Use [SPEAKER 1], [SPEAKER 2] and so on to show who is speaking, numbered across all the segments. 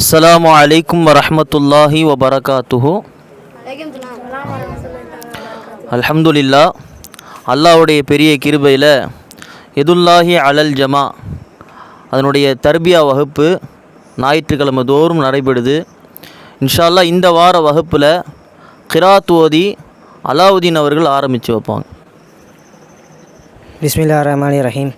[SPEAKER 1] அஸ்லாம் வலைக்கம் வரமத்துல்லாஹி வபரகாத்துஹு. அல்ஹம்துலில்லா அல்லாஹ்வுடைய பெரிய கிருபையில் எதுல்லாஹி அலல் ஜமா அதனுடைய தர்பியா வகுப்பு ஞாயிற்றுக்கிழமை தோறும் நடைபெறுது. இன்ஷா அல்லாஹ் இந்த வார வகுப்பில் கிராத் ஓதி அலாவுதீன் அவர்கள் ஆரம்பித்து வைப்பாங்க.
[SPEAKER 2] பிஸ்மில்லா ரஹ்மான் ரஹீம்.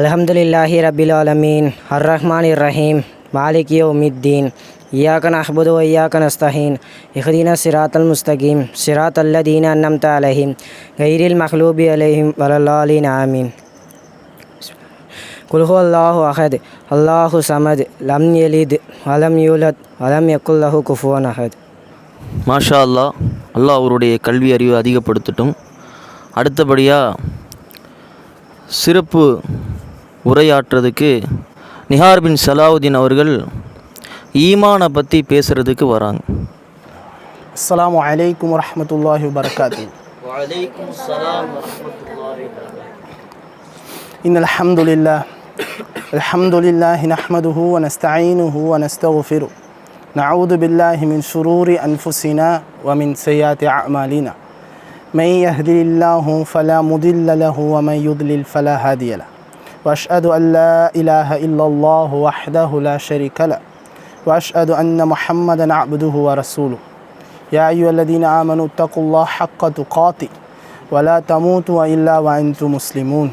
[SPEAKER 2] அல்ஹம்துலில்லாஹி ரபில் ஆலமீன். அர் ரஹ்மான் ரஹீம். மாலிக் யௌமித்தீன் இய்யாக நஹ்புது வ இய்யாக நஸ்தஹீன் சிராத் அல் முஸ்தகீம் சிராத் அல்லதீன அன்னம்த அலைஹிம் கைரில் மஹ்லூபி அலைஹிம் வலல்லாலின் ஆமீன் குல்ஹு அல்லாஹு அஹத் அல்லாஹு சமத் லம் எலித் வலம் யூலத் வலம் யக்குல்லஹு குஃபுவன் அஹத்
[SPEAKER 1] மாஷா அல்லாஹ் அல்லாஹ் அவருடைய கல்வி அறிவை அதிகப்படுத்தட்டும் அடுத்தபடியாக சிறப்பு உரையாற்றுறதுக்கு நிஹார் பின் சலாவுதீன் அவர்கள் ஈமானை பற்றி பேசுகிறதுக்கு வராங்க
[SPEAKER 3] السلام عليكم ورحمة الله وبركاته إن الحمد لله الحمد لله نحمده ونستعينه ونستغفره نعوذ بالله من شرور أنفسنا ومن سيئات أعمالنا من يهدي الله فلا مضل له ومن يضلل فلا هادي له وأشهد أن لا إله إلا الله وحده لا شريك له. وأشهد أن محمدا عبده ورسوله. يا أيها الذين آمنوا اتقوا الله حق تقاته ولا تموتوا إلا وأنتم مسلمون.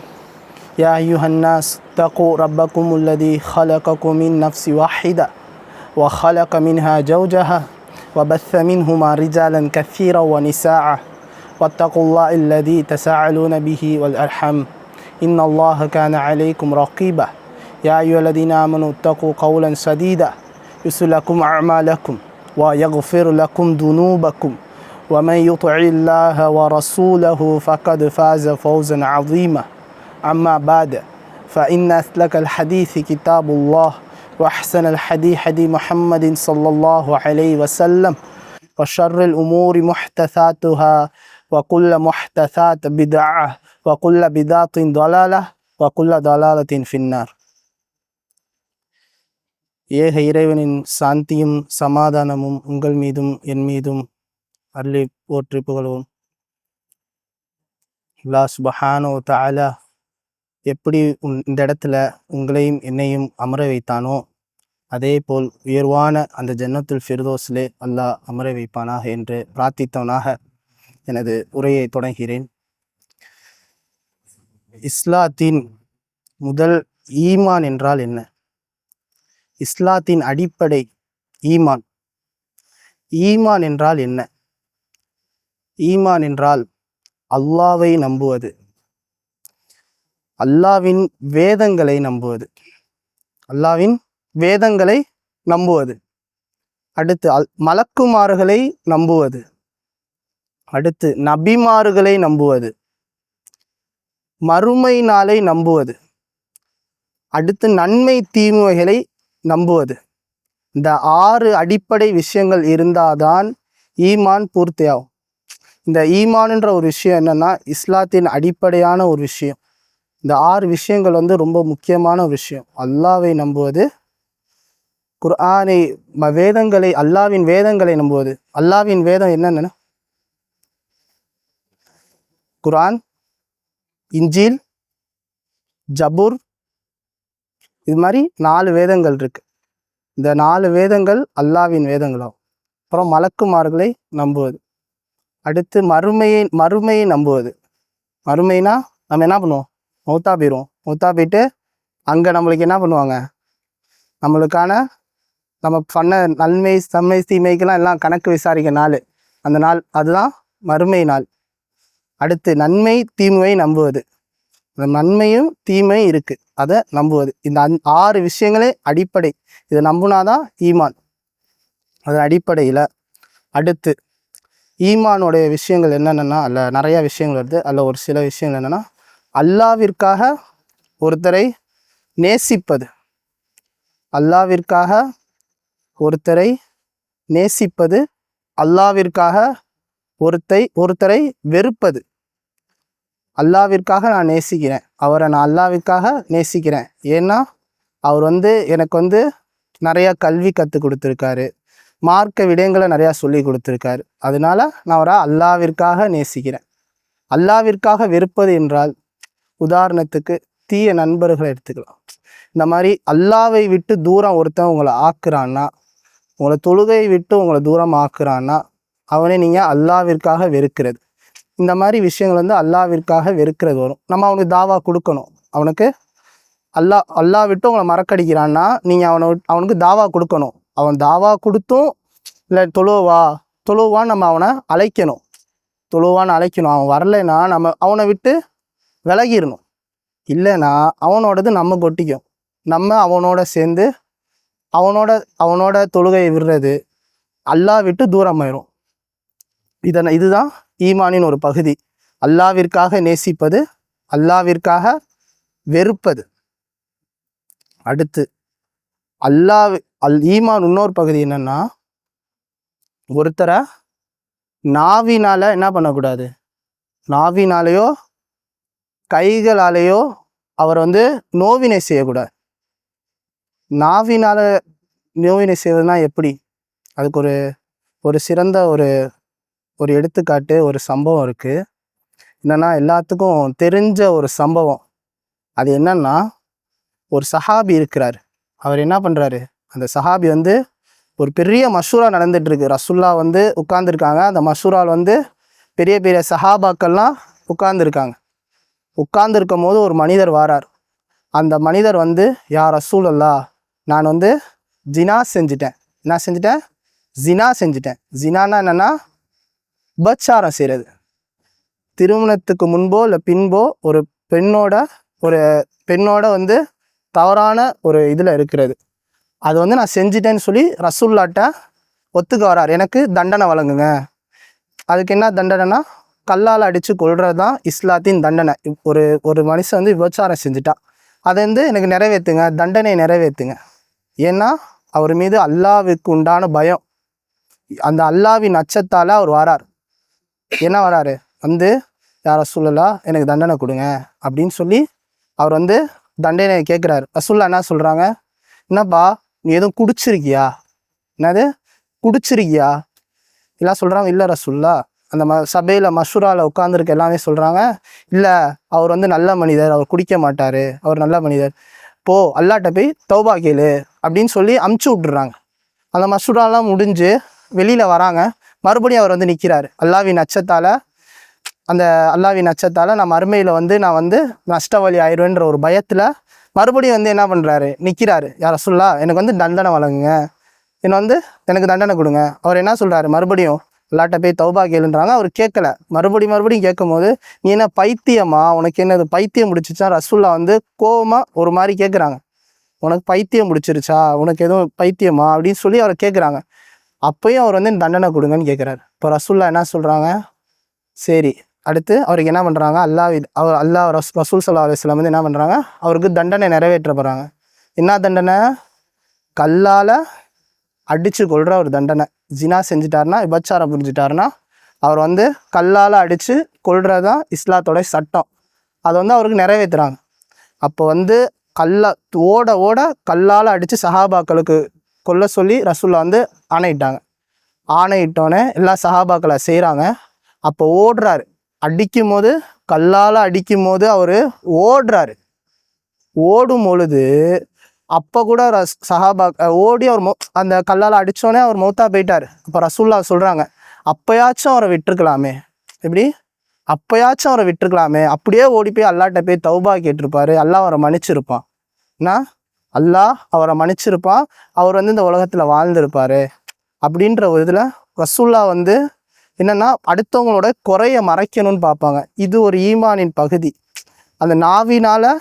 [SPEAKER 3] يا أيها الناس اتقوا ربكم الذي خلقكم من نفس واحدة وخلق منها زوجها وبث منهما رجالا كثيرا ونساء. واتقوا الله الذي تساءلون به والأرحم إن الله كان عليكم رقيبا. يا أيها الذين آمنوا اتقوا قولا سديدا. يسر لكم أعمالكم ويغفر لكم ذنوبكم. ومن يطع الله ورسوله فقد فاز فوزا عظيما. أما بعد فإن أسلك الحديث كتاب الله وأحسن الحديث حديث محمد صلى الله عليه وسلم. وشر الأمور محدثاتها وكل محدثات بدعة. وكل بدعة ضلالة وكل ضلالة في النار ஏக இறைவனின் சாந்தியும் சமாதானமும் உங்கள் மீதும் என் மீதும் அருளி போற்றி புகழும் அல்லா சுபஹானோ தஆலா எப்படி உன் இந்த இடத்துல உங்களையும் என்னையும் அமர வைத்தானோ அதே போல் உயர்வான அந்த ஜன்னத்துல் ஃபிர்தோஸிலே அல்லாஹ் அமர வைப்பானாக என்று பிரார்த்தித்தவனாக எனது உரையை தொடங்குகிறேன் இஸ்லாத்தின் முதல் ஈமான் என்றால் என்ன? இஸ்லாத்தின் அடிப்படை ஈமான். ஈமான் என்றால் என்ன? ஈமான் என்றால் அல்லாவை நம்புவது. அல்லாவின் வேதங்களை நம்புவது. அல்லாவின் வேதங்களை நம்புவது. அடுத்து அல் மலக்குமார்களை நம்புவது. அடுத்து நபிமார்களை நம்புவது. மறுமை நாளை நம்புவது. அடுத்து நன்மை தீமைகளை நம்புவது. இந்த ஆறு அடிப்படை விஷயங்கள் இருந்தாதான் ஈமான் பூர்த்தியாகும். இந்த ஈமான்ன்ற ஒரு விஷயம் என்னென்னா இஸ்லாத்தின் அடிப்படையான ஒரு விஷயம். இந்த ஆறு விஷயங்கள் வந்து ரொம்ப முக்கியமான ஒரு விஷயம். அல்லாவை நம்புவது குர்ஆனை ம- வேதங்களை அல்லாவின் வேதங்களை நம்புவது. அல்லாவின் வேதம் என்னென்ன குரான் இஞ்சில் ஜபூர் இது மாதிரி நாலு வேதங்கள் இருக்கு. இந்த நாலு வேதங்கள் அல்லாவின் வேதங்களாகும் அப்புறம் மலக்குமார்களை நம்புவது. அடுத்து மறுமையை மறுமையை நம்புவது. மறுமைனா நம்ம என்ன பண்ணுவோம்? மௌத்தா போயிடுவோம் மௌத்தா போயிட்டு அங்கே நம்மளுக்கு என்ன பண்ணுவாங்க? நம்மளுக்கான நம்ம பண்ண நன்மை தன்மை தீமைக்கெல்லாம் எல்லாம் கணக்கு விசாரிக்க நாள். அந்த நாள் அதுதான் மறுமை நாள். அடுத்து நன்மை தீமையை நம்புவது. அந்த நன்மையும் தீமையும் இருக்குது அதை நம்புவது. இந்த அந் ஆறு விஷயங்களே அடிப்படை. இதை நம்புனாதான் ஈமான். அது அடிப்படையில். அடுத்து ஈமானுடைய விஷயங்கள் என்னென்னா அதில் நிறையா விஷயங்கள் வருது. அதில் ஒரு சில விஷயங்கள் என்னென்னா அல்லாவிற்காக ஒருத்தரை நேசிப்பது. அல்லாவிற்காக ஒருத்தரை நேசிப்பது. அல்லாவிற்காக ஒருத்தை ஒருத்தரை வெறுப்பது. அல்லாவிற்காக நான் நேசிக்கிறேன். அவரை நான் அல்லாவிற்காக நேசிக்கிறேன். ஏன்னா அவர் வந்து எனக்கு வந்து நிறையா கல்வி கற்றுக் கொடுத்துருக்காரு. மார்க்க விடயங்களை நிறையா சொல்லி கொடுத்துருக்காரு. அதனால நான் அவரை அல்லாவிற்காக நேசிக்கிறேன். அல்லாவிற்காக வெறுப்பது என்றால் உதாரணத்துக்கு தீய நண்பர்களை எடுத்துக்கலாம். இந்த மாதிரி அல்லாவை விட்டு தூரம் ஒருத்தன் உங்களை ஆக்குறான்னா உங்களை தொழுகையை விட்டு உங்களை தூரம் ஆக்குறான்னா அவனை நீங்கள் அல்லாவிற்காக வெறுக்கிறது. இந்த மாதிரி விஷயங்கள் வந்து அல்லாவிற்காக வெறுக்கிறது வரும். நம்ம அவனுக்கு தாவா கொடுக்கணும். அவனுக்கு அல்லாஹ் அல்லாஹ் விட்டு உங்களை மறக்கடிக்கிறான்னா நீங்கள் அவனை அவனுக்கு தாவா கொடுக்கணும். அவன் தாவா கொடுத்தும் இல்லை தொழுவா தொழுவான்னு நம்ம அவனை அழைக்கணும். தொழுவான்னு அழைக்கணும். அவன் வரலைன்னா நம்ம அவனை விட்டு விலகிடணும். இல்லைன்னா அவனோடது நம்ம கொட்டிக்கும் நம்ம அவனோட சேர்ந்து அவனோட அவனோட தொழுகையை விடுறது அல்லாஹ் விட்டு தூரமாயிரும். இதனை இதுதான் ஈமானின் ஒரு பகுதி. அல்லாவிற்காக நேசிப்பது அல்லாவிற்காக வெறுப்பது. அடுத்து அல்லாஹ் அல் ஈமான் இன்னொரு பகுதி என்னன்னா ஒருத்தரை நாவினால் என்ன பண்ணக்கூடாது? நாவினாலேயோ கைகளாலேயோ அவர் வந்து நோவினை செய்யக்கூடாது. நாவினால் நோவினை செய்வதுனா எப்படி? அதுக்கு ஒரு ஒரு சிறந்த ஒரு ஒரு எடுத்துக்காட்டு ஒரு சம்பவம் இருக்குது என்னென்னா எல்லாத்துக்கும் தெரிஞ்ச ஒரு சம்பவம். அது என்னன்னா ஒரு சஹாபி இருக்கிறார். அவர் என்ன பண்ணுறாரு அந்த சஹாபி வந்து ஒரு பெரிய மஷூரா நடந்துட்டுருக்கு. ரசுல்லா வந்து உட்காந்துருக்காங்க அந்த மஷூரால் வந்து பெரிய பெரிய சஹாபாக்கள்லாம் உட்கார்ந்துருக்காங்க. உட்கார்ந்துருக்கும் போது ஒரு மனிதர் வாரார். அந்த மனிதர் வந்து யா ரசூலல்லா நான் வந்து ஜினா செஞ்சிட்டேன். என்ன செஞ்சிட்டேன்? ஜினா செஞ்சிட்டேன். ஜினானா என்னென்னா உபச்சாரம் செய்கிறது திருமணத்துக்கு முன்போ இல்லை பின்போ ஒரு பெண்ணோட ஒரு பெண்ணோட வந்து தவறான ஒரு இதில் இருக்கிறது. அது வந்து நான் செஞ்சிட்டேன்னு சொல்லி ரசூல்லாட்ட ஒத்துக்க வரார். எனக்கு தண்டனை வழங்குங்க. அதுக்கு என்ன தண்டனைனா கல்லால் அடித்து கொள்வது தான் இஸ்லாத்தின் தண்டனை. ஒரு ஒரு மனுஷன் வந்து விபச்சாரம் செஞ்சுட்டான் அதை வந்து எனக்கு நிறைவேற்றுங்க தண்டனை நிறைவேற்றுங்க ஏன்னா அவர் மீது அல்லாவுக்கு உண்டான பயம். அந்த அல்லாவின் அச்சத்தால் அவர் வரார். என்ன வராரு? வந்து யார் ரசூல்லா எனக்கு தண்டனை கொடுங்க அப்படின்னு சொல்லி அவர் வந்து தண்டனை கேட்குறாரு. ரசூல்லா என்ன சொல்கிறாங்க என்னப்பா நீ எதுவும் குடிச்சிருக்கியா? என்னது? குடிச்சிருக்கியா? எல்லாம் சொல்கிறாங்க இல்லை ரசூல்லா அந்த ம சபையில் மஷூராவில் உட்காந்துருக்க எல்லாமே சொல்கிறாங்க இல்லை அவர் வந்து நல்ல மனிதர் அவர் குடிக்க மாட்டார் அவர் நல்ல மனிதர். போ அல்லாட்ட போய் தௌபா கேளு அப்படின்னு சொல்லி அமுச்சு விட்டுறாங்க. அந்த மஷூராலாம் முடிஞ்சு வெளியில் வராங்க. மறுபடியும் அவர் வந்து நிற்கிறாரு அல்லாவின் அச்சத்தால் அந்த அல்லாவின் அச்சத்தால் நான் மறுமையில் வந்து நான் வந்து நஷ்டவழி ஆயிடுவேன்ற ஒரு பயத்தில் மறுபடியும் வந்து என்ன பண்ணுறாரு நிற்கிறாரு யார சொல்லா எனக்கு வந்து தண்டனை வழங்குங்க. என்னை வந்து எனக்கு தண்டனை கொடுங்க. அவர் என்ன சொல்கிறாரு மறுபடியும் எல்லாட்ட போய் தௌபா கேளுன்றாங்க. அவர் கேட்கல. மறுபடியும் மறுபடியும் கேட்கும்போது நீ என்ன பைத்தியமா? உனக்கு என்னது பைத்தியம் முடிச்சிச்சா ரசுல்லா வந்து கோவமாக ஒரு மாதிரி கேட்குறாங்க உனக்கு பைத்தியம் முடிச்சிருச்சா உனக்கு எதுவும் பைத்தியமா? அப்படின்னு சொல்லி அவரை கேட்குறாங்க அப்பயும் அவர் வந்து தண்டனை கொடுங்கன்னு கேட்குறாரு இப்போ ரசூல்லா என்ன சொல்கிறாங்க சரி அடுத்து அவருக்கு என்ன பண்ணுறாங்க அல்லாஹ் அவர் அல்லாஹ் ரஸ் ரசூல் சல்லா அலுவலாம் வந்து என்ன பண்ணுறாங்க அவருக்கு தண்டனை நிறைவேற்ற போகிறாங்க என்ன தண்டனை? கல்லால் அடித்து கொள்கிற ஒரு தண்டனை. ஜினா செஞ்சிட்டாருன்னா விபச்சாரம் புரிஞ்சிட்டாருன்னா அவர் வந்து கல்லால் அடித்து கொள்கிறது தான் இஸ்லாத்தோட சட்டம். அதை வந்து அவருக்கு நிறைவேற்றுறாங்க அப்போ வந்து கல்லா ஓட ஓட கல்லால் அடித்து சஹாபாக்களுக்கு கொல்ல சொல்லி ரசூல்லா வந்து ஆணையிட்டாங்க. ஆணையிட்டோன்னே எல்லா சஹாபாக்களை செய்கிறாங்க அப்போ ஓடுறாரு. அடிக்கும் போது கல்லால் அடிக்கும் போது அவர் ஓடுறாரு. ஓடும் பொழுது அப்போ கூட ரஸ் சஹாபா ஓடி அவர் மௌ அந்த கல்லால் அடித்தோடனே அவர் மௌத்தா போயிட்டார். அப்போ ரசூல்லா சொல்கிறாங்க அப்போயாச்சும் அவரை விட்டுருக்கலாமே. எப்படி? அப்போயாச்சும் அவரை விட்டுருக்கலாமே. அப்படியே ஓடி போய் அல்லாட்ட போய் தௌபா கேட்டிருப்பாரு. அல்லா அவரை மன்னிச்சிருப்பான். என்ன? அல்லாஹ் அவரை மன்னிச்சிருப்பான். அவர் வந்து இந்த உலகத்தில் வாழ்ந்திருப்பாரு. அப்படின்ற ஒரு இதில் ரசுல்லா வந்து என்னென்னா அடுத்தவங்களோட குறைய மறைக்கணும்னு பார்ப்பாங்க. இது ஒரு ஈமானின் பகுதி. அந்த நாவினால்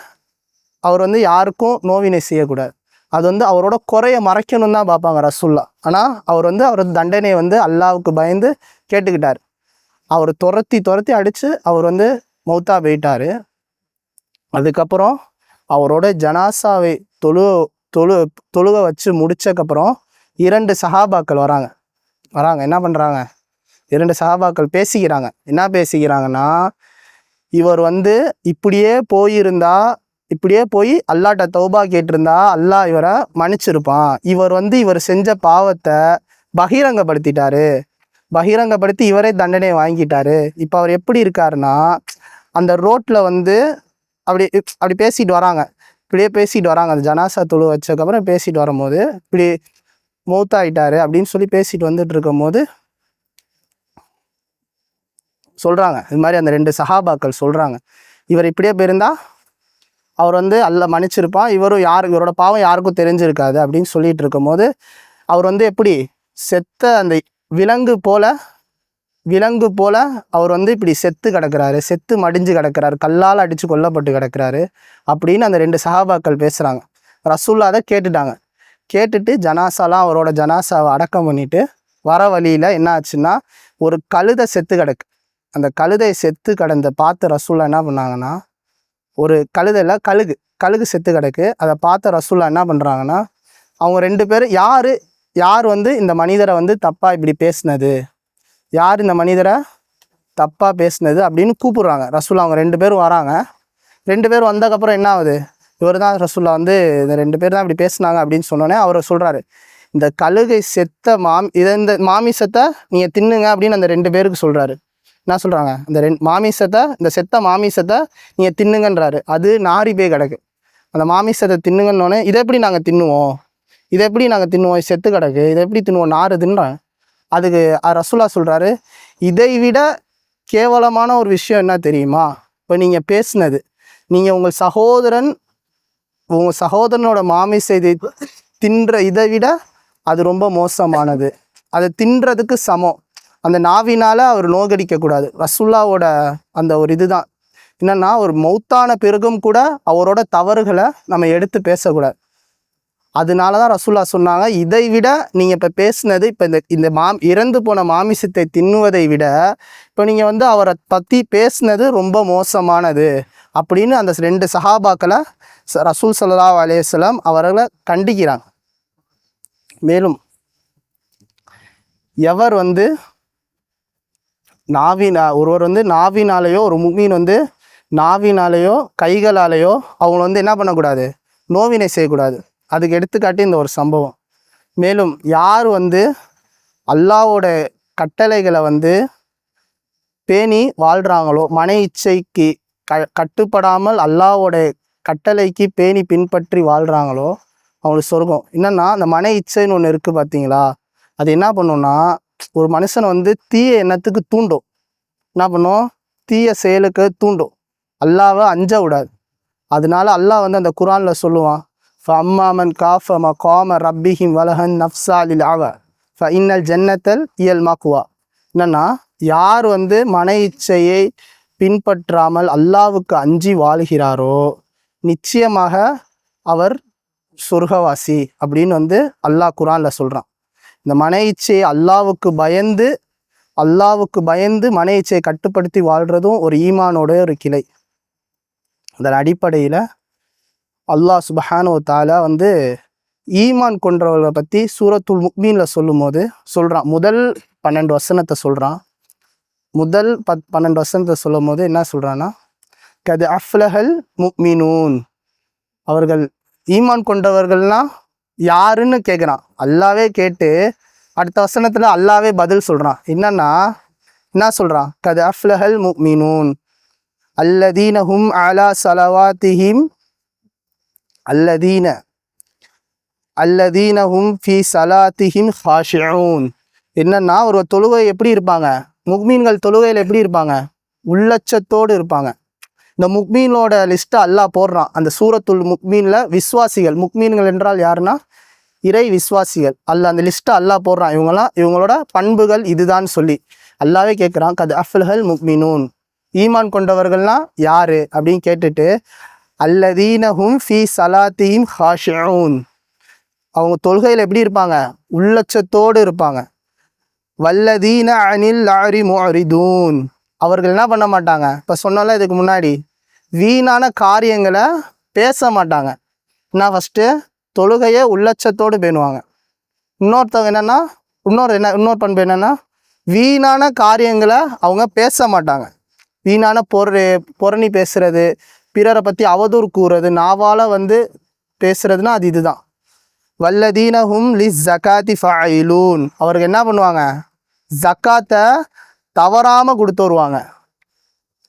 [SPEAKER 3] அவர் வந்து யாருக்கும் நோவினை செய்யக்கூடாது. அது வந்து அவரோட குறைய மறைக்கணும் தான் பார்ப்பாங்க ரசுல்லா ஆனால் அவர் வந்து அவர் தண்டனையை வந்து அல்லாவுக்கு பயந்து கேட்டுக்கிட்டார். அவர் துரத்தி துரத்தி அடித்து அவர் வந்து மௌத்தா போயிட்டார். அதுக்கப்புறம் அவரோட ஜனாசாவை தொழு தொழு தொழுக வச்சு முடிச்சக்கப்புறம் இரண்டு சஹாபாக்கள் வராங்க. வராங்க. என்ன பண்ணுறாங்க இரண்டு சஹாபாக்கள் பேசிக்கிறாங்க. என்ன பேசிக்கிறாங்கன்னா இவர் வந்து இப்படியே போயிருந்தா இப்படியே போய் அல்லாட்ட தௌபா கேட்டிருந்தா அல்லாஹ் இவரை மன்னிச்சிருப்பான். இவர் வந்து இவர் செஞ்ச பாவத்தை பகிரங்கப்படுத்திட்டாரு. பகிரங்கப்படுத்தி இவரே தண்டனை வாங்கிட்டாரு. இப்போ அவர் எப்படி இருக்காருன்னா அந்த ரோட்டில் வந்து அப்படி அப்படி பேசிட்டு வராங்க. இப்படியே பேசிட்டு வராங்க. அந்த ஜனாசா தொழு வச்சதுக்கப்புறம் பேசிட்டு வரும்போது இப்படி மௌத்தாயிட்டாரு அப்படின்னு சொல்லி பேசிட்டு வந்துட்டு இருக்கும்போது சொல்கிறாங்க இது மாதிரி அந்த ரெண்டு சஹாபாக்கள் சொல்கிறாங்க இவர் இப்படியே போயிருந்தா அவர் வந்து அல்ல மன்னிச்சிருப்பான். இவரும் யார் இவரோட பாவம் யாருக்கும் தெரிஞ்சிருக்காது அப்படின்னு சொல்லிட்டு இருக்கும்போது அவர் வந்து எப்படி செத்த அந்த விலங்கு போல விலங்கு போல் அவர் வந்து இப்படி செத்து கிடக்குறாரு செத்து மடிஞ்சு கிடக்கிறாரு கல்லால் அடித்து கொல்லப்பட்டு கிடக்கிறாரு அப்படின்னு அந்த ரெண்டு சஹாபாக்கள் பேசுகிறாங்க ரசூல்லா அதை கேட்டுட்டாங்க. கேட்டுட்டு ஜனாசாலாம் அவரோட ஜனாசாவை அடக்கம் பண்ணிட்டு வர வழியில் என்ன ஆச்சுன்னா ஒரு கழுதை செத்து கிடக்கு. அந்த கழுதை செத்து கிடந்த பார்த்து ரசூல்லா என்ன பண்ணாங்கன்னா ஒரு கழுதையில் கழுகு கழுகு செத்து கிடக்கு. அதை பார்த்த ரசூல்லா என்ன பண்ணுறாங்கன்னா அவங்க ரெண்டு பேரும் யார் யார் வந்து இந்த மனிதரை வந்து தப்பாக இப்படி பேசினது? யார் இந்த மனிதரை தப்பாக பேசுனது அப்படின்னு கூப்பிடுறாங்க. ரசூல்லா அவங்க ரெண்டு பேரும் வராங்க. ரெண்டு பேரும் வந்ததுக்கப்புறம் என்ன ஆகுது? இவர் தான் ரசூல்லா வந்து இந்த ரெண்டு பேர் தான் இப்படி பேசுனாங்க அப்படின்னு சொன்னோன்னே அவர் சொல்கிறாரு இந்த கழுகை செத்த மாம் இதை இந்த மாமிசத்தை நீங்கள் தின்னுங்க அப்படின்னு அந்த ரெண்டு பேருக்கு சொல்கிறாரு என்ன சொல்கிறாங்க இந்த ரெண்டு மாமிசத்தை இந்த செத்த மாமிசத்தை நீங்கள் தின்னுங்கன்றாரு. அது நாரி போய் கிடக்கு. அந்த மாமிசத்தை தின்னுங்கன்னொன்னே இதை எப்படி நாங்கள் தின்னுவோம்? இதை எப்படி நாங்கள் தின்னுவோம்? செத்து கிடக்கு. இதை எப்படி தின்னுவோம்? நாறு தின்றேன். அதுக்கு ரசுல்லா சொல்கிறாரு இதை விட கேவலமான ஒரு விஷயம் என்ன தெரியுமா? இப்போ நீங்கள் பேசுனது. நீங்கள் உங்கள் சகோதரன் உங்கள் சகோதரனோட மாமி செய்தி தின்ற இதை விட அது ரொம்ப மோசமானது. அதை தின்றதுக்கு சமம். அந்த நாவினால் அவர் நோகடிக்கக்கூடாது ரசுல்லாவோட அந்த ஒரு இதுதான். என்னன்னா ஒரு மௌத்தான பிறகும் கூட அவரோட தவறுகளை நம்ம எடுத்து பேசக்கூடாது. அதனால தான் ரசூல்லா சொன்னாங்க இதை விட நீங்கள் இப்போ பேசுனது இப்போ இந்த இந்த மாம் இறந்து போன மாமிசத்தை தின்னுவதை விட இப்போ நீங்கள் வந்து அவரை பற்றி பேசுனது ரொம்ப மோசமானது அப்படின்னு அந்த ரெண்டு சஹாபாக்களை ச- ரசூல் சல்லா அலைஹி அவர்களை கண்டிக்கிறாங்க. மேலும் எவர் வந்து நாவினா ஒருவர் வந்து நாவினாலேயோ ஒரு முக்மீன் வந்து நாவினாலேயோ கைகளாலேயோ அவங்கள வந்து என்ன பண்ணக்கூடாது? நோவினை செய்யக்கூடாது. அதுக்கு எடுத்துக்காட்டி இந்த ஒரு சம்பவம். மேலும் யார் வந்து அல்லாவோட கட்டளைகளை வந்து பேணி வாழ்கிறாங்களோ மன இச்சைக்கு க கட்டுப்படாமல் அல்லாவோட கட்டளைக்கு பேணி பின்பற்றி வாழ்கிறாங்களோ அவங்களுக்கு சொர்க்கம். என்னன்னா அந்த மன இச்சைன்னு ஒன்று இருக்குது பார்த்தீங்களா அது என்ன பண்ணும்னா ஒரு மனுஷனை வந்து தீய எண்ணத்துக்கு தூண்டும். என்ன பண்ணும்? தீய செயலுக்கு தூண்டும். அல்லாவை அஞ்ச விடாது. அதனால அல்லாஹ் வந்து அந்த குரானில் சொல்லுவான் ஃபம்மாமன் காஃப ம காம ரப்பிஹிம் வலஹன் நஃப்சாலில் அவ ஃப இன்னல் ஜன்னத்தல் இயல் மாக்குவா என்னன்னா யார் வந்து மன இச்சையை பின்பற்றாமல் அல்லாவுக்கு அஞ்சி வாழ்கிறாரோ நிச்சயமாக அவர் சொர்க்கவாசி அப்படின்னு வந்து அல்லாஹ் குரானில் சொல்கிறான் இந்த மன இச்சையை அல்லாவுக்கு பயந்து அல்லாவுக்கு பயந்து மன இச்சையை கட்டுப்படுத்தி வாழ்கிறதும் ஒரு ஈமானோட ஒரு கிளை. அதன் அடிப்படையில் அல்லாஹ் சுபஹானு தாலா வந்து ஈமான் கொன்றவர்களை பற்றி சூரத்துல் முக்மீனில் சொல்லும்போது சொல்கிறான் முதல் பன்னெண்டு வசனத்தை சொல்கிறான் முதல் பத் பன்னெண்டு வசனத்தை சொல்லும் போது என்ன சொல்கிறான்னா கது அஃப்லஹல் முக்மினூன். அவர்கள் ஈமான் கொண்டவர்கள்னா யாருன்னு கேட்குறான் அல்லாவே கேட்டு அடுத்த வசனத்தில் அல்லாவே பதில் சொல்கிறான் என்னன்னா என்ன சொல்கிறான் கது அஃப்லஹல் முக்மினூன். அல்லதீனஹும் அலா சலவாத்திஹிம் அல்லதீன அல்லதீனஹும் ஃபி சலாத்திஹிம் ஹாஷியூன் என்னன்னா ஒரு தொழுகை எப்படி இருப்பாங்க? முக்மீன்கள் தொழுகையில் எப்படி இருப்பாங்க? உள்ளச்சத்தோடு இருப்பாங்க. இந்த முக்மீனோட லிஸ்ட்டை அல்லாஹ் போடுறான். அந்த சூரத்துல் முக்மீனில் விஸ்வாசிகள். முக்மீன்கள் என்றால் யாருன்னா? இறை விஸ்வாசிகள். அல்ல அந்த லிஸ்ட்டை அல்லாஹ் போடுறான். இவங்களாம் இவங்களோட பண்புகள் இதுதான் சொல்லி. அல்லாவே கேட்குறான் கது அஃப்ல்ஹல் முக்மினூன். ஈமான் கொண்டவர்கள்லாம் யாரு? அப்படின்னு கேட்டுட்டு அல்லதீனஹும் ஃபி சலாத்தியும் ஹாஷியூன் அவங்க தொழுகையில் எப்படி இருப்பாங்க? உள்ளச்சத்தோடு இருப்பாங்க. வல்லதீன அனில் லாரி மோரிதூன் அவர்கள் என்ன பண்ண மாட்டாங்க? இப்போ சொன்னால இதுக்கு முன்னாடி. வீணான காரியங்களை பேச மாட்டாங்க. என்ன ஃபஸ்ட்டு தொழுகையை உள்ளச்சத்தோடு பேணுவாங்க. இன்னொருத்தவங்க என்னென்னா இன்னொரு என்ன இன்னொரு பண்பு என்னென்னா வீணான காரியங்களை அவங்க பேச மாட்டாங்க. வீணான பொரு பொறணி பேசுறது பிறரை பற்றி அவதூறு கூறுறது நாவால் வந்து பேசுகிறதுனா அது இதுதான். வல்லதீனஹும் லி ஜகாத்தி ஃபைலூன் அவருக்கு என்ன பண்ணுவாங்க? ஜக்காத்தை தவறாமல் கொடுத்து வருவாங்க.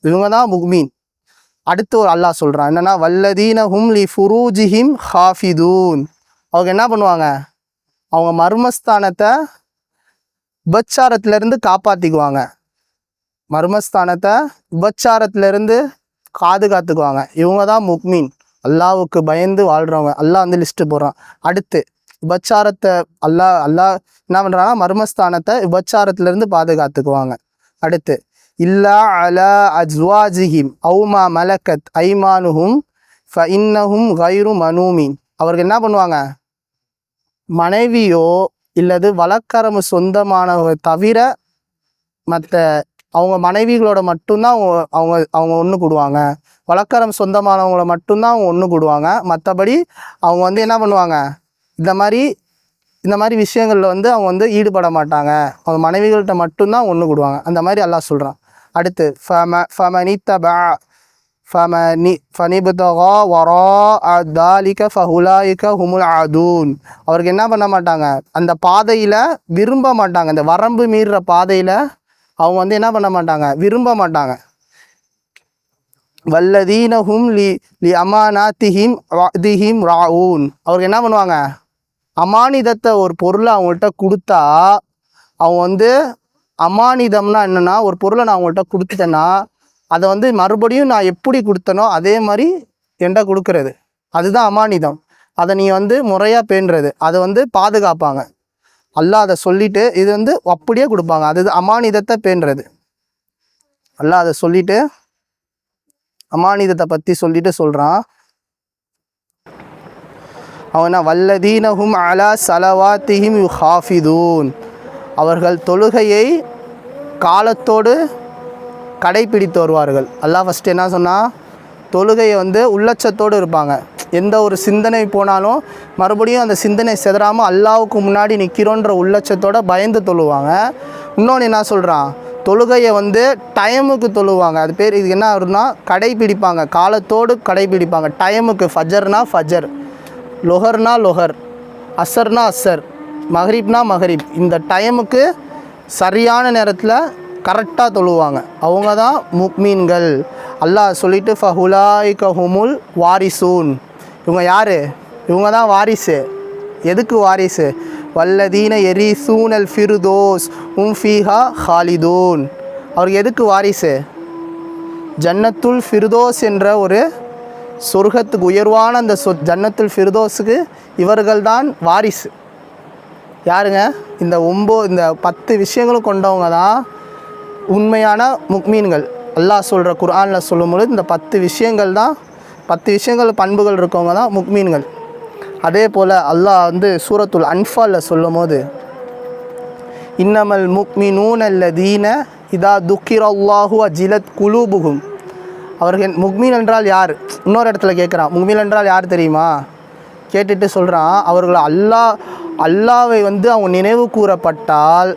[SPEAKER 3] இவங்க தான் முக்மீன். அடுத்து ஒரு அல்லாஹ் சொல்கிறான் என்னன்னா வல்லதீனஹும் லி ஃபுரூஜிஹிம் ஹாஃபிதூன். அவங்க என்ன பண்ணுவாங்க? அவங்க மர்மஸ்தானத்தை உபச்சாரத்திலேருந்து காப்பாற்றிக்குவாங்க மர்மஸ்தானத்தை காது பாதுகாத்துக்குவாங்க இவங்க தான் முக்மீன். அல்லாவுக்கு பயந்து வாழ்கிறவங்க அல்லாஹ் வந்து லிஸ்ட்டு போடுறான். அடுத்து விபச்சாரத்தை அல்லாஹ் அல்லாஹ் என்ன பண்ணுறாங்கன்னா மர்மஸ்தானத்தை விபச்சாரத்திலேருந்து பாதுகாத்துக்குவாங்க. அடுத்து இல்லா அலா அஜ்வாஜிஹிம் அவுமா மலக்கத் ஐமானுஹும் ஃப இன்னஹும் கைரு மனுமீன். அவர்கள் என்ன பண்ணுவாங்க? மனைவியோ இல்லது வழக்கரமு சொந்தமானவர்கள் தவிர மற்ற அவங்க மனைவிகளோட மட்டும்தான் அவங்க அவங்க அவங்க ஒன்று கூடுவாங்க. வழக்கரம் சொந்தமானவங்கள மட்டும்தான் அவங்க ஒன்று கூடுவாங்க. மற்றபடி அவங்க வந்து என்ன பண்ணுவாங்க? இந்த மாதிரி இந்த மாதிரி விஷயங்களில் வந்து அவங்க வந்து ஈடுபட மாட்டாங்க. அவங்க மனைவிகள்கிட்ட மட்டும்தான் ஒன்று கூடுவாங்க. அந்த மாதிரி எல்லாம் சொல்கிறான் அடுத்து ஃபம ஃபமனித்தபா ஃபமனி ஃபனிபுதகா வரா அதாலிக ஃபஹுலாயிக ஹுமுல் ஆதூன். அவருக்கு என்ன பண்ண மாட்டாங்க? அந்த பாதையில் விரும்ப மாட்டாங்க. அந்த வரம்பு மீறுற பாதையில் அவங்க வந்து என்ன பண்ண மாட்டாங்க? விரும்ப மாட்டாங்க. வல்லதீனஹும் லி லி அமானாத்திஹிம் ரா ராவூன் அவருக்கு என்ன பண்ணுவாங்க? அமானிதத்தை ஒரு பொருளை அவங்கள்ட்ட கொடுத்தா அவங்க வந்து அமானிதம்னா என்னென்னா ஒரு பொருளை நான் அவங்கள்ட்ட கொடுத்துட்டேன்னா அதை வந்து மறுபடியும் நான் எப்படி கொடுத்தனோ அதே மாதிரி என்கிட்ட கொடுக்கறது. அதுதான் அமானிதம். அதை நீ வந்து முறையாக பேணுறது. அதை வந்து பாதுகாப்பாங்க. அல்லாஹ் அதை சொல்லிட்டு இது வந்து அப்படியே கொடுப்பாங்க. அது அமானிதத்தை பேணுறது. அல்லாஹ் அதை சொல்லிட்டு அமானிதத்தை பற்றி சொல்லிட்டு சொல்கிறான் அவனா வல்லதீனஹும் அலா சலவாத்திஹிம் யு ஹாஃபிதூன் அவர்கள் தொழுகையை காலத்தோடு கடைப்பிடித்து வருவார்கள். அல்லாஹ் ஃபஸ்ட்டு என்ன சொன்னால் தொழுகையை வந்து உள்ளச்சத்தோடு இருப்பாங்க. எந்த ஒரு சிந்தனை போனாலும் மறுபடியும் அந்த சிந்தனை செதறாமல் அல்லாவுக்கு முன்னாடி நிற்கிறோன்ற உள்ளச்சத்தோட பயந்து தொழுவாங்க. இன்னொன்று என்ன சொல்கிறான் தொழுகையை வந்து டைமுக்கு தொழுவாங்க. அது பேர் இது என்ன ஆகுதுன்னா கடைப்பிடிப்பாங்க காலத்தோடு கடைப்பிடிப்பாங்க டைமுக்கு ஃபஜர்னா ஃபஜர் லொஹர்னா லொஹர் அசர்னா அசர் மஹரீப்னா மஹரீப் இந்த டைமுக்கு சரியான நேரத்தில் கரெக்டாக தொழுவாங்க. அவங்க தான் முக்மீன்கள். அல்லாஹ் சொல்லிட்டு ஃபஹுலாய்க ஹுமுல் வாரிசூன். இவங்க யார்? இவங்க தான் வாரிசு. எதுக்கு வாரிசு? வல்லதீன எரி சூனல் ஃபிருதோஸ் உம் ஃபீஹா ஹாலிதூன். அவருக்கு எதுக்கு வாரிசு? ஜன்னத்துல் ஃபிர்தோஸ் என்ற ஒரு சொர்க்கத்துக்கு உயர்வான அந்த சொ ஜன்னத்துல் ஃபிர்தோஸுக்கு இவர்கள்தான் வாரிசு. யாருங்க? இந்த ஒம்போ இந்த பத்து விஷயங்களும் கொண்டவங்க தான் உண்மையான முக்மீன்கள். அல்லாஹ் சொல்கிற குர்ஆனில் சொல்லும்பொழுது இந்த பத்து விஷயங்கள் தான் பத்து விஷயங்கள் பண்புகள் இருக்கவங்க தான் முக்மீன்கள். அதே போல் அல்லாஹ் வந்து சூரத்துல் அன்ஃபாலில் சொல்லும் போது இன்னமல் முக்மினூன் அல்லதீன இதா துக்கிரல்லாஹு அஜிலத் குலூபுகும் அவர்கள் முக்மீன் என்றால் யார்? இன்னொரு இடத்துல கேட்குறான் முக்மீன் என்றால் யார் தெரியுமா? கேட்டுட்டு சொல்கிறான் அவர்கள் அல்லாஹ் அல்லாவை வந்து அவங்க நினைவு கூறப்பட்டால்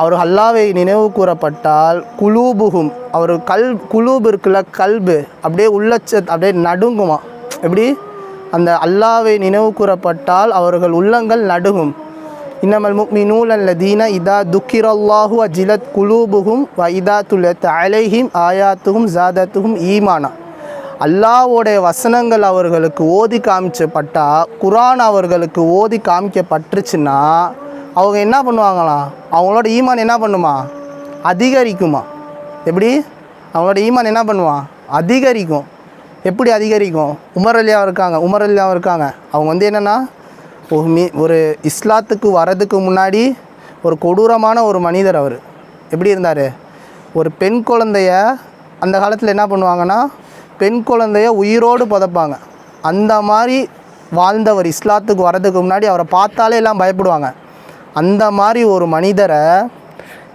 [SPEAKER 3] அவர் அல்லாவை நினைவு கூறப்பட்டால் குலூபுகும் அவர் கல் குலூப் இருக்குல்ல கல்பு அப்படியே உள்ளச்ச அப்படியே நடுங்குமா? எப்படி? அந்த அல்லாவை நினைவு கூறப்பட்டால் அவர்கள் உள்ளங்கள் நடுகும். இன்னமல் முக்மினூல் அல்லதீன இதா துக்கிரல்லாஹு அஜிலத் குலூபுகும் வ இதா துலத் அலைஹிம் ஆயாத்துகும் ஜாதத்துகும் ஈமானா. அல்லாவோடைய வசனங்கள் அவர்களுக்கு ஓதி காமிச்சப்பட்டா குரான் அவர்களுக்கு ஓதி காமிக்கப்பட்டுருச்சுன்னா அவங்க என்ன பண்ணுவாங்களாம் அவங்களோட ஈமான் என்ன பண்ணுமா? அதிகரிக்குமா. எப்படி? அவங்களோட ஈமான் என்ன பண்ணுவான் அதிகரிக்கும். எப்படி அதிகரிக்கும்? உமர் அலியா இருக்காங்க உமர் அலியா இருக்காங்க. அவங்க வந்து என்னென்னா ஒரு மீ ஒரு இஸ்லாத்துக்கு வரதுக்கு முன்னாடி ஒரு கொடூரமான ஒரு மனிதர் அவர். எப்படி இருந்தார்? ஒரு பெண் குழந்தைய அந்த காலத்தில் என்ன பண்ணுவாங்கன்னா பெண் குழந்தைய உயிரோடு புதைப்பாங்க. அந்த மாதிரி வாழ்ந்தவர் இஸ்லாத்துக்கு வரதுக்கு முன்னாடி அவரை பார்த்தாலே எல்லாம் பயப்படுவாங்க. அந்த மாதிரி ஒரு மனிதரை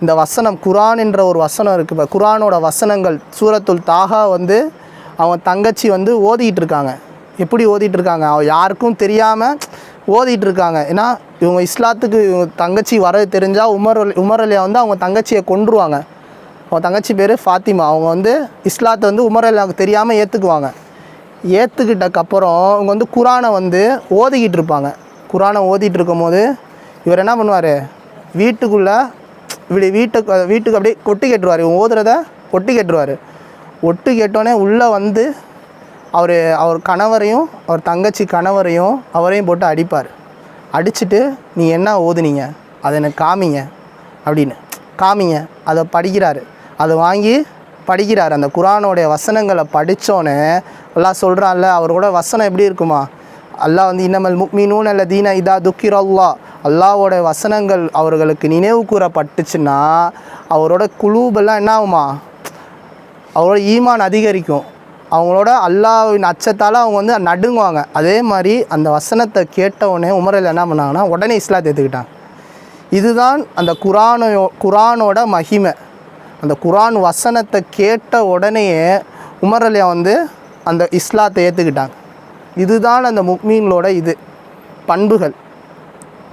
[SPEAKER 3] இந்த வசனம் குரான் என்ற ஒரு வசனம் இருக்குது இப்போ குரானோட வசனங்கள் சூரத்துல் தாகா வந்து அவங்க தங்கச்சி வந்து ஓதிக்கிட்டு இருக்காங்க. எப்படி ஓதிட்டு இருக்காங்க? அவள் யாருக்கும் தெரியாமல் ஓதிட்டு இருக்காங்க. ஏன்னா இவங்க இஸ்லாத்துக்கு இவங்க தங்கச்சி வர தெரிஞ்சால் உமர் அலி- உமர் அலியா வந்து அவங்க தங்கச்சியை கொன்றுவாங்க. அவன் தங்கச்சி பேர் ஃபாத்திமா. அவங்க வந்து இஸ்லாத்தை வந்து உமர் தெரியாமல் ஏற்றுக்குவாங்க ஏற்றுக்கிட்டக்கப்புறம் அவங்க வந்து குரானை வந்து ஓதிக்கிட்டு இருப்பாங்க. குரானை ஓதிட்டு இருக்கும்போது இவர் என்ன பண்ணுவார்? வீட்டுக்குள்ளே இப்படி வீட்டுக்கு வீட்டுக்கு அப்படியே கொட்டி கேட்டுருவார் இவன் ஓதுறத கொட்டி கேட்டுருவார் ஒட்டு கேட்டோடனே உள்ளே வந்து அவர் அவர் கணவரையும் அவர் தங்கச்சி கணவரையும் அவரையும் போட்டு அடிப்பார். அடிச்சுட்டு நீ என்ன ஓதுனீங்க? அதை எனக்கு காமிங்க. அப்படின்னு. காமிங்க. அதை படிக்கிறாரு. அதை வாங்கி படிக்கிறார். அந்த குரானோடைய வசனங்களை படித்தோன்னே எல்லாம் சொல்கிறான்ல அவரோட வசனம் எப்படி இருக்குமா? அல்லாஹ் வந்து இன்னமல் முக்மீனூன் அல்ல தீனா இதா துக்கிரல்லா. அல்லாவோட வசனங்கள் அவர்களுக்கு நினைவு கூறப்பட்டுச்சுன்னா அவரோட குழுவெல்லாம் என்ன ஆகுமா? அவரோட ஈமான் அதிகரிக்கும். அவங்களோட அல்லாவின் அச்சத்தால் அவங்க வந்து நடுங்குவாங்க. அதே மாதிரி அந்த வசனத்தை கேட்ட உடனே உமரில் என்ன பண்ணாங்கன்னா உடனே இஸ்லாத்தை ஏற்றுக்கிட்டாங்க இதுதான் அந்த குரானோ குரானோட மகிமை. அந்த குரான் வசனத்தை கேட்ட உடனேயே உமரலியா வந்து அந்த இஸ்லாத்தை ஏற்றுக்கிட்டாங்க இதுதான் அந்த முக்மீன்களோட இது பண்புகள்.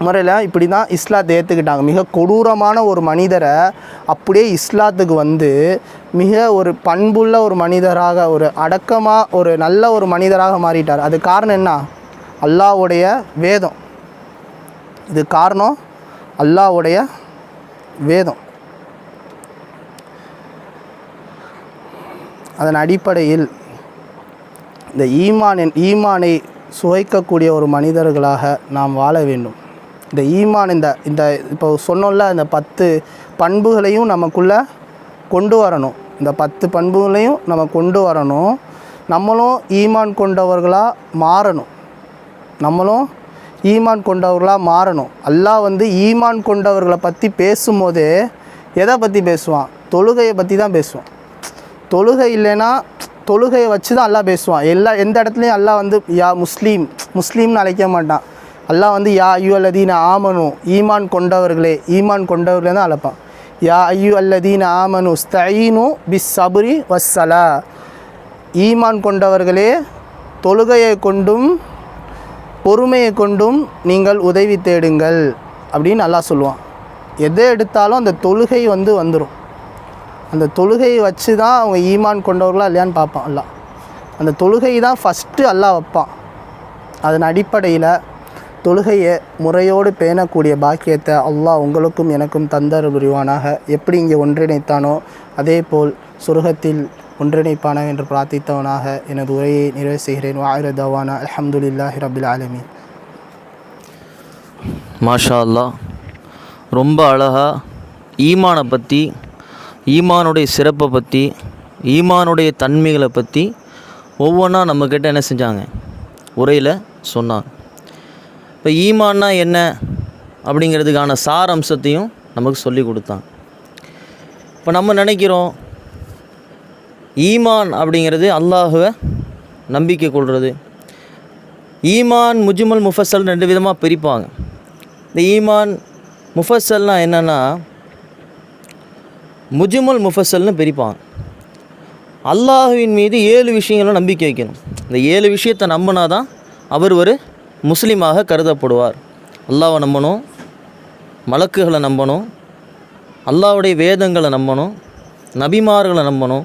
[SPEAKER 3] முறையில் இப்படி தான் இஸ்லாத்தை ஏற்றுக்கிட்டாங்க மிக கொடூரமான ஒரு மனிதரை அப்படியே இஸ்லாத்துக்கு வந்து மிக ஒரு பண்புள்ள ஒரு மனிதராக ஒரு அடக்கமாக ஒரு நல்ல ஒரு மனிதராக மாறிட்டார். அது காரணம் என்ன? அல்லாஹ்வுடைய வேதம். இது காரணம் அல்லாஹ்வுடைய வேதம். அதன் அடிப்படையில் இந்த ஈமான் ஈமானை சுவைக்கக்கூடிய ஒரு மனிதர்களாக நாம் வாழ வேண்டும். இந்த ஈமான் இந்த இந்த இப்போ சொன்னோம்ல இந்த பத்து பண்புகளையும் நமக்குள்ளே கொண்டு வரணும். இந்த பத்து பண்புகளையும் நம்ம கொண்டு வரணும். நம்மளும் ஈமான் கொண்டவர்களாக மாறணும். நம்மளும் ஈமான் கொண்டவர்களாக மாறணும். அல்லாஹ் வந்து ஈமான் கொண்டவர்களை பற்றி பேசும்போதே எதை பற்றி பேசுவான்? தொழுகையை பற்றி தான் பேசுவான். தொழுகை இல்லைன்னா தொழுகையை வச்சு தான் அல்லாஹ் பேசுவான். எல்லா எந்த இடத்துலையும் எல்லாம் வந்து யா முஸ்லீம் முஸ்லீம்னு அழைக்க மாட்டான். அல்லாஹ் வந்து யா ஐயோ அல்லதீன ஆமனு. ஈமான் கொண்டவர்களே ஈமான் கொண்டவர்களே தான் அழைப்பான். யா ஐயோ அல்லதீன ஆமனு ஸ்தீனு பிஸ் சபுரி வஸ்ஸலா. ஈமான் கொண்டவர்களே தொழுகையை கொண்டும் பொறுமையை கொண்டும் நீங்கள் உதவி தேடுங்கள் அப்படின்னு நல்லா சொல்லுவான். எதை எடுத்தாலும் அந்த தொழுகை வந்து வந்துடும் அந்த தொழுகையை வச்சு தான் அவங்க ஈமான் கொண்டவர்களா இல்லையான்னு பார்ப்பான் அல்லாஹ். அந்த தொழுகை தான் ஃபஸ்ட்டு அல்லா வைப்பான். அதன் அடிப்படையில் தொழுகையை முறையோடு பேணக்கூடிய பாக்கியத்தை அல்லாஹ் உங்களுக்கும் எனக்கும் தந்தர் புரிவானாக. எப்படி இங்கே ஒன்றிணைத்தானோ அதே போல் சுருகத்தில் ஒன்றிணைப்பானாக என்று பிரார்த்தித்தவனாக எனது உரையை நிறைவு செய்கிறேன். வாயிர தவானா. அலமதுல்லாஹி ரபில் ஆலமி
[SPEAKER 1] மாஷா அல்லாஹ் ரொம்ப அழகாக ஈமானை பற்றி ஈமானுடைய சிறப்பை பற்றி ஈமானுடைய தன்மைகளை பற்றி ஒவ்வொன்றா நம்மக்கிட்ட என்ன செஞ்சாங்க? உரையில் சொன்னாங்க. இப்போ ஈமான்னா என்ன அப்படிங்கிறதுக்கான சார் அம்சத்தையும் நமக்கு சொல்லி கொடுத்தான். இப்போ நம்ம நினைக்கிறோம் ஈமான் அப்படிங்கிறது அல்லாஹுவை நம்பிக்கை கொள்வது ஈமான் முஜ்மல் முஃபசல் ரெண்டு விதமாக பிரிப்பாங்க. இந்த ஈமான் முஃபஸல்னா என்னென்னா முஜ்மல் முஃபசல்னு பிரிப்பாங்க. அல்லாஹுவின் மீது ஏழு விஷயங்களும் நம்பிக்கை வைக்கணும். இந்த ஏழு விஷயத்தை நம்பினா தான் அவர் ஒரு முஸ்லீமாக கருதப்படுவார். அல்லாவை நம்பணும் மலக்குகளை நம்பணும் அல்லாவுடைய வேதங்களை நம்பணும் நபிமார்களை நம்பணும்.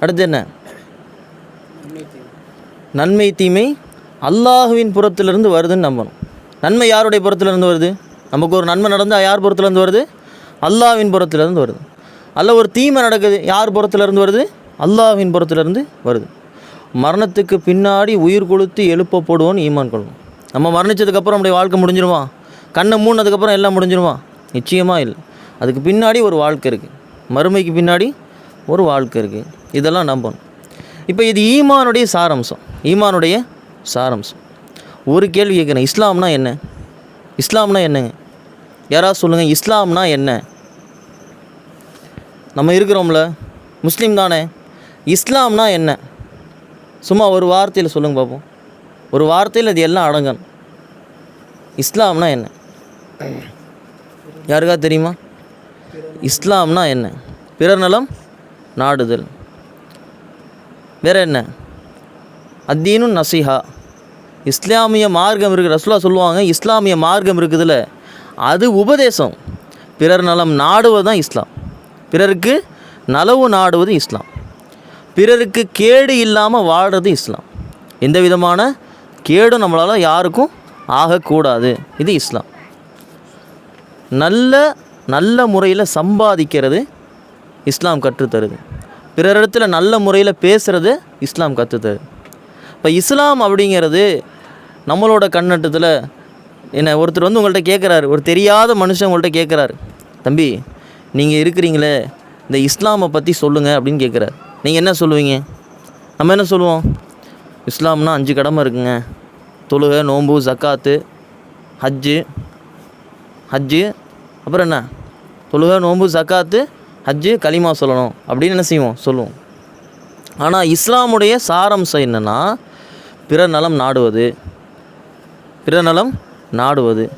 [SPEAKER 1] அடுத்து என்ன? நன்மை தீமை அல்லாஹுவின் புறத்திலிருந்து வருதுன்னு நம்பணும். நன்மை யாருடைய புறத்திலிருந்து வருது? நமக்கு ஒரு நன்மை நடந்தால் யார் புறத்திலிருந்து வருது? அல்லாஹ்வின் புறத்திலிருந்து வருது. அல்ல ஒரு தீமை நடக்குது யார் புறத்திலிருந்து வருது? அல்லாஹ்வின் புறத்திலிருந்து வருது. மரணத்துக்கு பின்னாடி உயிர் கொளுத்து எழுப்பப்படுவோன்னு ஈமான் கொள்ளணும். நம்ம மரணிச்சதுக்கப்புறம் நம்முடைய வாழ்க்கை முடிஞ்சிருமா? கண்ணை மூணதுக்கப்புறம் எல்லாம் முடிஞ்சிருமா? நிச்சயமாக இல்லை. அதுக்கு பின்னாடி ஒரு வாழ்க்கை இருக்குது மறுமைக்கு பின்னாடி ஒரு வாழ்க்கை இருக்குது இதெல்லாம் நம்பணும். இப்போ இது ஈமானுடைய சாரம்சம். ஈமானுடைய சாரம்சம். ஒரு கேள்வி கேட்குறேன் இஸ்லாம்னா என்ன? இஸ்லாம்னா என்னங்க? யாராவது சொல்லுங்கள் இஸ்லாம்னா என்ன? நம்ம இருக்கிறோம்ல. முஸ்லீம் தானே? இஸ்லாம்னா என்ன? சும்மா ஒரு வார்த்தையில் சொல்லுங்கள் பார்ப்போம் ஒரு வார்த்தையில் அது எல்லாம் அடங்கணும் இஸ்லாம்னா என்ன? யாருக்கா தெரியுமா? இஸ்லாம்னா என்ன? பிறர் நலம் நாடுதல். வேறு என்ன? அத்தீனும் நசிஹா. இஸ்லாமிய மார்க்கம் இருக்குது ரசுலா சொல்லுவாங்க இஸ்லாமிய மார்க்கம் இருக்குதுல்ல அது உபதேசம். பிறர் நலம் நாடுவது தான் இஸ்லாம். பிறருக்கு நலவு நாடுவது இஸ்லாம். பிறருக்கு கேடு இல்லாமல் வாழ்கிறது இஸ்லாம். எந்த விதமான கேடும் நம்மளால் யாருக்கும் ஆகக்கூடாது. இது இஸ்லாம். நல்ல நல்ல முறையில் சம்பாதிக்கிறது இஸ்லாம் கற்றுத்தருது. பிறரிடத்துல நல்ல முறையில் பேசுகிறது இஸ்லாம் கற்றுத்தருது. இப்போ இஸ்லாம் அப்படிங்கிறது நம்மளோட கண்ணட்டத்தில் என்ன ஒருத்தர் வந்து உங்கள்கிட்ட கேட்குறாரு ஒரு தெரியாத மனுஷன் உங்கள்கிட்ட கேட்குறாரு தம்பி நீங்கள் இருக்கிறீங்களே இந்த இஸ்லாமை பற்றி சொல்லுங்கள் அப்படின்னு கேட்குறாரு நீங்கள் என்ன சொல்லுவீங்க? நம்ம என்ன சொல்லுவோம்? இஸ்லாம்னா அஞ்சு கடமை இருக்குங்க. தொழுகை நோம்பு ஜக்காத்து ஹஜ்ஜு ஹஜ்ஜு அப்புறம் என்ன? தொழுகை நோம்பு ஜக்காத்து ஹஜ்ஜு களிமா சொல்லணும் அப்படின்னு என்ன செய்வோம்? சொல்லுவோம். ஆனால் இஸ்லாமுடைய சாரம்சம் என்னென்னா பிற நலம் நாடுவது. பிற நலம் நாடுவது.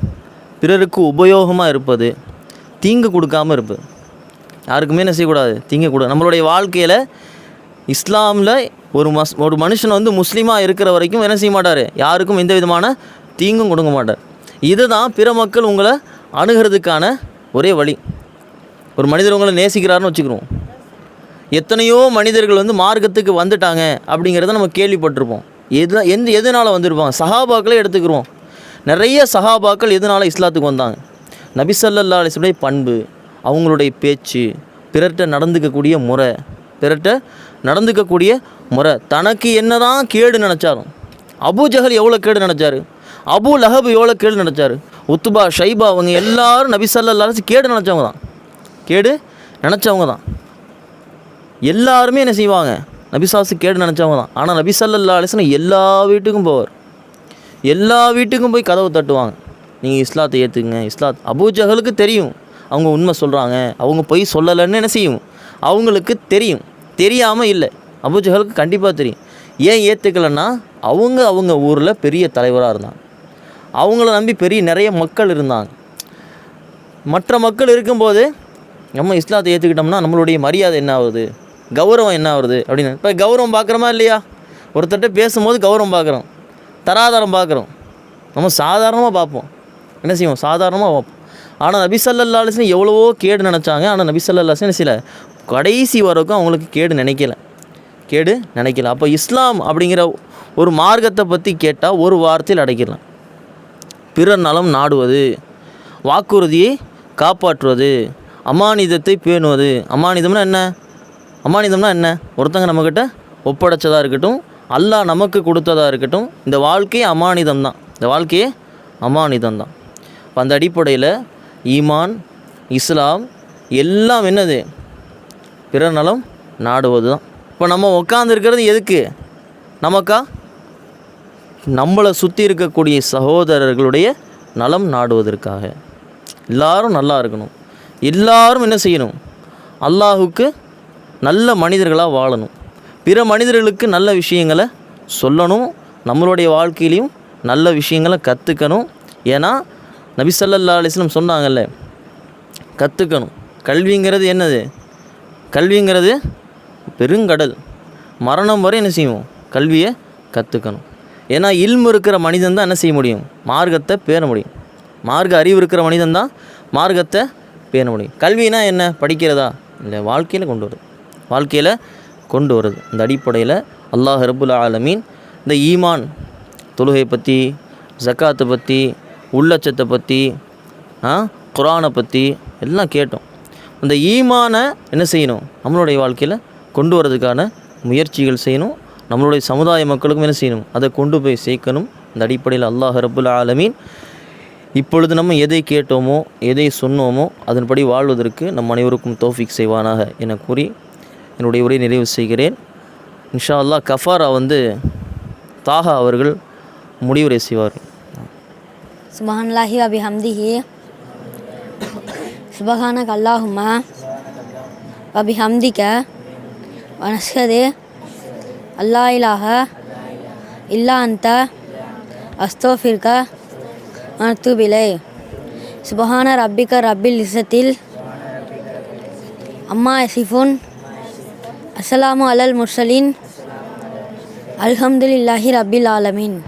[SPEAKER 1] பிறருக்கு உபயோகமாக இருப்பது. தீங்கு கொடுக்காம இருப்பது. யாருக்குமே என்ன செய்யக்கூடாது? தீங்கக்கூடாது. நம்மளுடைய வாழ்க்கையில் இஸ்லாமில் ஒரு மஸ் ஒரு மனுஷன் வந்து முஸ்லீமாக இருக்கிற வரைக்கும் என்ன செய்ய மாட்டார்? யாருக்கும் எந்த விதமான தீங்கும் கொடுக்க மாட்டார். இதுதான் பிற மக்கள் உங்களை அணுகிறதுக்கான ஒரே வழி. ஒரு மனிதர் உங்களை நேசிக்கிறாருன்னு வச்சுக்கிறோம். எத்தனையோ மனிதர்கள் வந்து மார்க்கத்துக்கு வந்துட்டாங்க அப்படிங்கிறத நம்ம கேள்விப்பட்டிருப்போம். எது எந்த எதனால் வந்திருப்பாங்க? சஹாபாக்களே எடுத்துக்கிறோம். நிறைய சஹாபாக்கள் எதனால் இஸ்லாத்துக்கு வந்தாங்க? நபிசல்லா அலிஸ்லுடைய பண்பு அவங்களுடைய பேச்சு பிறர்கிட்ட நடந்துக்கக்கூடிய முறை பிறர்கிட்ட நடந்துக்கக்கூடிய முறை. தனக்கு என்ன தான் கேடு நினச்சாலும் அபு ஜஹல் எவ்வளோ கேடு நினச்சாரு? அபு லஹப் எவ்வளோ கேடு நினச்சாரு? உத்துபா ஷைபா அவங்க எல்லாரும் நபி கேடு நினச்சவங்க தான். கேடு நினச்சவங்க தான். எல்லாருமே என்ன செய்வாங்க? நபிசாசு கேடு நினச்சவங்க தான். ஆனால் நபிசல்லா ஸல்லல்லாஹு எல்லா வீட்டுக்கும் போவார். எல்லா வீட்டுக்கும் போய் கதவு தட்டுவாங்க. நீங்கள் இஸ்லாத்தை ஏற்றுக்குங்க இஸ்லாத் அபு ஜஹலுக்கு தெரியும். அவங்க உண்மை சொல்கிறாங்க அவங்க பொய் சொல்லலைன்னு என்ன செய்யும்? அவங்களுக்கு தெரியும். தெரியாமல் இல்லை. அபூஜஹலுக்கு கண்டிப்பாக தெரியும். ஏன் ஏற்றுக்கலைன்னா அவங்க அவங்க ஊரில் பெரிய தலைவராக இருந்தாங்க. அவங்கள நம்பி பெரிய நிறைய மக்கள் இருந்தாங்க. மற்ற மக்கள் இருக்கும்போது நம்ம இஸ்லாத்தை ஏற்றுக்கிட்டோம்னா நம்மளுடைய மரியாதை என்ன ஆகுது? கௌரவம் என்ன ஆகுது? அப்படின்னு. இப்போ கௌரவம் பார்க்குறோமா இல்லையா? ஒருத்தர்கிட்ட பேசும்போது கௌரவம் பார்க்குறோம். தராதாரம் பார்க்குறோம். நம்ம சாதாரணமாக பார்ப்போம். என்ன செய்வோம்? சாதாரணமாக பார்ப்போம். ஆனால் நபி ஸல்லல்லாஹு எவ்வளவோ கேடு நினச்சாங்க. ஆனால் நபி ஸல்லல்லாஹு சில கடைசி வரைக்கும் அவங்களுக்கு கேடு நினைக்கல. கேடு நினைக்கல. அப்போ இஸ்லாம் அப்படிங்கிற ஒரு மார்க்கத்தை பற்றி கேட்டால் ஒரு வார்த்தையில் அடைக்கலாம். பிறர் நலம் நாடுவது வாக்குறுதியை காப்பாற்றுவது அமானிதத்தை பேணுவது. அமானிதம்னா என்ன? அமானிதம்னா என்ன? ஒருத்தங்க நம்மக்கிட்ட ஒப்படைச்சதாக இருக்கட்டும் அல்லாஹ் நமக்கு கொடுத்ததாக இருக்கட்டும் இந்த வாழ்க்கையே அமானிதம் தான் இந்த வாழ்க்கையே அமானிதம் தான் அந்த அடிப்படையில் ஈமான் இஸ்லாம் எல்லாம் என்னது? பிறர் நலம் நாடுவது தான் இப்போ நம்ம உட்காந்துருக்கிறது எதுக்கு? நமக்கா? நம்மளை சுற்றி இருக்கக்கூடிய சகோதரர்களுடைய நலம் நாடுவதற்காக. எல்லாரும் நல்லா இருக்கணும். எல்லாரும் என்ன செய்யணும்? அல்லாஹுக்கு நல்ல மனிதர்களாக வாழணும். பிற மனிதர்களுக்கு நல்ல விஷயங்களை சொல்லணும். நம்மளுடைய வாழ்க்கையிலையும் நல்ல விஷயங்களை கற்றுக்கணும் ஏன்னா நபிசல்லா அலிஸ்லம் சொன்னாங்கல்ல கற்றுக்கணும் கல்விங்கிறது என்னது? கல்விங்கிறது பெருங்கடல். மரணம் வரை என்ன செய்வோம்? கல்வியை கற்றுக்கணும் ஏன்னா இல்மு இருக்கிற மனிதன் தான் என்ன செய்ய முடியும்? மார்க்கத்தை பேண முடியும். மார்க்க அறிவு இருக்கிற மனிதன் தான் மார்க்கத்தை பேண முடியும். கல்வினா என்ன? படிக்கிறதா? இல்லை வாழ்க்கையில் கொண்டு வருது வாழ்க்கையில் கொண்டு வருது இந்த அடிப்படையில் அல்லாஹ் ரபுல் ஆலமீன் இந்த ஈமான் தொழுகை பற்றி ஜக்காத்தை பற்றி உள்ளச்சத்தை பற்றி குரானை பற்றி எல்லாம் கேட்டோம். அந்த ஈமானை என்ன செய்யணும்? நம்மளுடைய வாழ்க்கையில் கொண்டு வரதுக்கான முயற்சிகள் செய்யணும். நம்மளுடைய சமுதாய மக்களுக்கும் என்ன செய்யணும்? அதை கொண்டு போய் சேர்க்கணும். இந்த அடிப்படையில் அல்லாஹ் ரபுல் ஆலமீன் இப்பொழுது நம்ம எதை கேட்டோமோ எதை சொன்னோமோ அதன்படி வாழ்வதற்கு நம் அனைவருக்கும் தோஃபிக் செய்வானாக என கூறி என்னுடைய உரை நிறைவு செய்கிறேன். இன்ஷா அல்லாஹ் கஃபாரா வந்து தாஹா அவர்கள் முடிவுரை செய்வார்கள்.
[SPEAKER 4] சுபஹானல்லாஹி அபி ஹம்திஹி சுபஹான கல்லாஹுமா அபி ஹம்திக்க வனஸ்கது நஷ்ஹது அல்லா இலாஹ இல்லா அந்த அஸ்தோஃபிர்க அனத்துபிலை சுபஹான ரப்பிக்க ரப்பில் இசத்தில் அம்மா எசிஃபுன் அஸ்ஸலாமு அலல் முர்சலின் அல்ஹம்துலில்லாஹி ரப்பில் ஆலமீன்